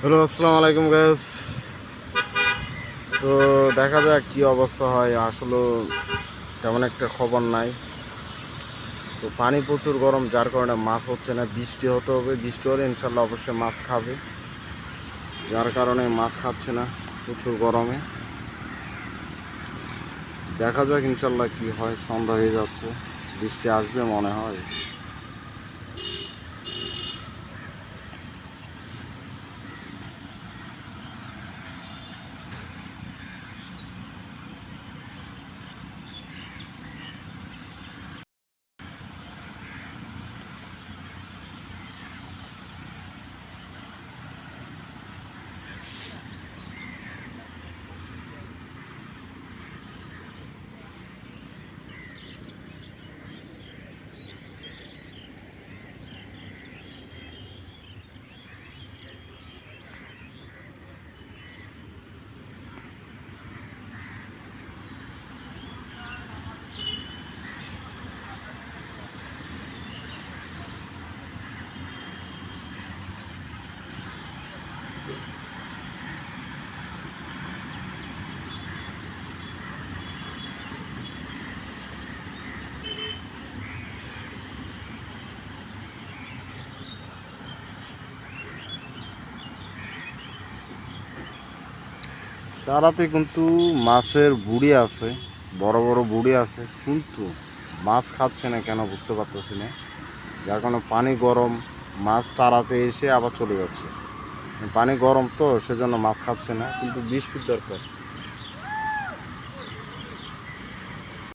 Hello, আসসালামু আলাইকুম gas তো দেখা যাক কি অবস্থা হয়। আসলে তেমন একটা খবর নাই। তো পানি প্রচুর গরম, যার কারণে মাছ হচ্ছে না। বৃষ্টি হতে হবে। বৃষ্টি হলে ইনশাল্লাহ অবশ্যই মাছ খাবে। যার কারণে মাছ খাচ্ছে না প্রচুর গরমে। দেখা যাক ইনশাল্লাহ কি হয়। সন্ধ্যা হয়ে যাচ্ছে। বৃষ্টি আসবে মনে হয়। সারাতে কিন্তু মাছের বুড়ি আছে, বড় বড় বুড়ি আছে, কিন্তু মাছ খাচ্ছে না কেন বুঝতে পারতেছি না। যার কারণে পানি গরম, মাছ তাড়াতে এসে আবার চলে যাচ্ছে। পানি গরম তো, সেজন্য মাছ খাচ্ছে না, কিন্তু বৃষ্টির দরকার।